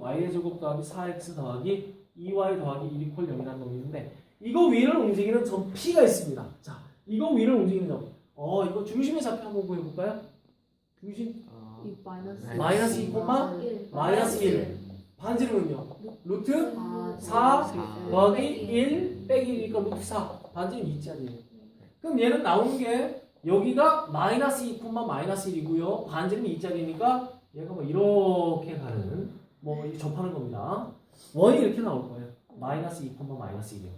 y의 제곱 더하기 4x 더하기 2y 더하기 1 이퀄 0이라는 놈이 있는데 이거 위를 움직이는 점 P가 있습니다. 자, 이거 위를 움직이는 점. 어, 이거 중심의 좌표 한번 구해볼까요? 중심 어, 이 마이너스 마이너스 2, 마이너스 1. 반지름은요? 루트 아, 사 네. 더하기 1 빼기 1이니까 루트 4. 반지름 2짜리예요. 그럼 얘는 나오는 게 여기가 마이너스 2, 마이너스 1이고요. 반지름이 2짜리니까 얘가 뭐 이렇게 가는 뭐 접하는 겁니다. 원이 이렇게 나올 거예요. 마이너스 2, 마이너스 1이요.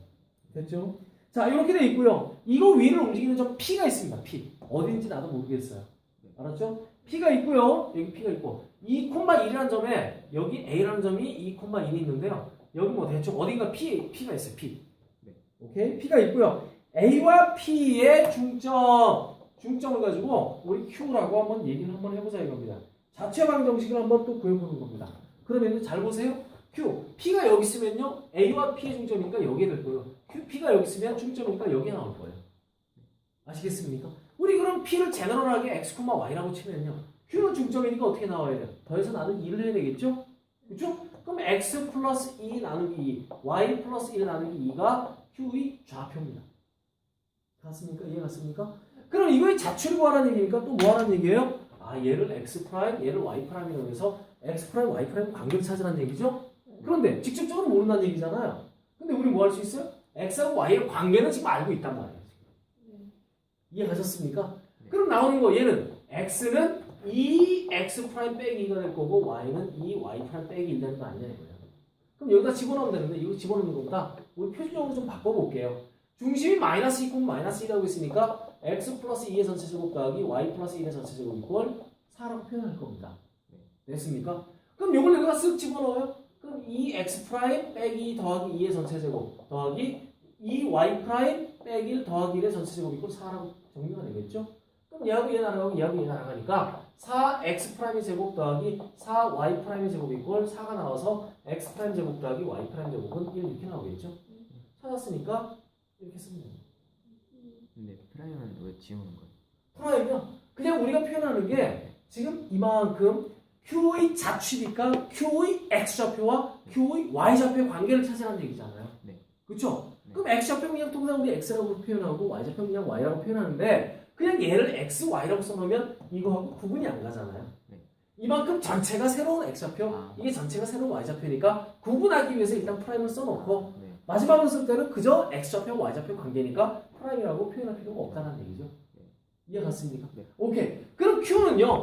됐죠? 자 이렇게 돼 있고요. 이거 위를 움직이는 점 P가 있습니다. P. 어딘지 나도 모르겠어요. 알았죠? P가 있고요. 여기 P가 있고 2,1이라는 점에 여기 A라는 점이 2,1이 있는데요. 여기 뭐 대충 어딘가 P, P가 있어요. P. 네. 오케이? P가 있고요. A와 P의 중점, 중점을 가지고 우리 Q라고 한번 얘기를 한번 해보자 이겁니다. 자체 방정식을 한번 또 구해보는 겁니다. 그러면 잘 보세요. Q, P가 여기 있으면요. A와 P의 중점이니까 여기에 될 거예요. Q, P가 여기 있으면 중점이니까 여기에 나올 거예요. 아시겠습니까? 우리 그럼 P를 제너럴하게 X, Y라고 치면요. Q는 중점이니까 어떻게 나와야 돼요? 더해서 나누기 2를 해야 되겠죠? 그죠? 그럼 X 플러스 2 나누기 2, Y 플러스 1 나누기 2가 Q의 좌표입니다. 갔습니까? 이해 갔습니까? 그럼 이거의 자취를 구하라는 얘기니까 또 뭐 하라는 얘기예요? 아 얘를 X 프라임, 얘를 Y 프라임이라고 해서 X 프라임, Y 프라임 관계를 찾으라는 얘기죠? 그런데 직접적으로 모른다는 얘기잖아요. 근데 우리 뭐 할 수 있어요? X하고 Y의 관계는 지금 알고 있단 말이에요. 지금. 이해 가셨습니까? 그럼 나오는 거 얘는 X는 2X 프라임 빼기 2가 될 거고 Y는 2Y 프라임 빼기 1 되는 거 아니냐 이거예요. 그럼 여기다 집어넣으면 되는데 이거 집어넣는 것보다 우리 표준적으로 좀 바꿔볼게요. 중심이 마이너스 2, 마이너스 1하고 있으니까 x 플러스 2의 전체 제곱 더하기 y 플러스 1의 전체 제곱 이꼴 4라고 표현할 겁니다. 됐습니까? 그럼 이걸 여기다 쓱 집어넣어요. 그럼 2x 프라임 빼기 더하기 2의 전체 제곱 더하기 2y 프라임 빼기 1 더하기 1의 전체 제곱 이꼴 4라고 정리가 되겠죠? 그럼 얘하고 얘 날아가고 얘하고 얘 날아가니까 4x 프라임의 제곱 더하기 4y 프라임의 제곱 이꼴 4가 나와서 x 프라임 제곱 더하기 y 프라임 제곱은 1 이렇게 나오겠죠? 찾았으니까 이렇게 쓰면 됩니다. 근데 프라임은 왜 지우는 거예요? 프라임이요. 그냥 우리가 표현하는 게 지금 이만큼 Q의 자취니까 Q의 X좌표와 Q의 Y좌표의 관계를 찾으라는 얘기잖아요. 네. 그렇죠? 네. 그럼 X좌표 그냥 통상 우리 X라고 표현하고 Y좌표 그냥 Y라고 표현하는데 그냥 얘를 X, Y라고 써놓으면 이거하고 구분이 안 가잖아요. 네. 이만큼 전체가 새로운 X좌표, 아. 이게 전체가 새로운 Y좌표니까 구분하기 위해서 일단 프라임을 써놓고 네. 마지막으로 쓸 때는 그저 X좌표, Y좌표 관계니까 프라임이라고 표현할 필요가 없다는 얘기죠. 네. 이해 갔습니까? 네. 오케이. 그럼 Q는요.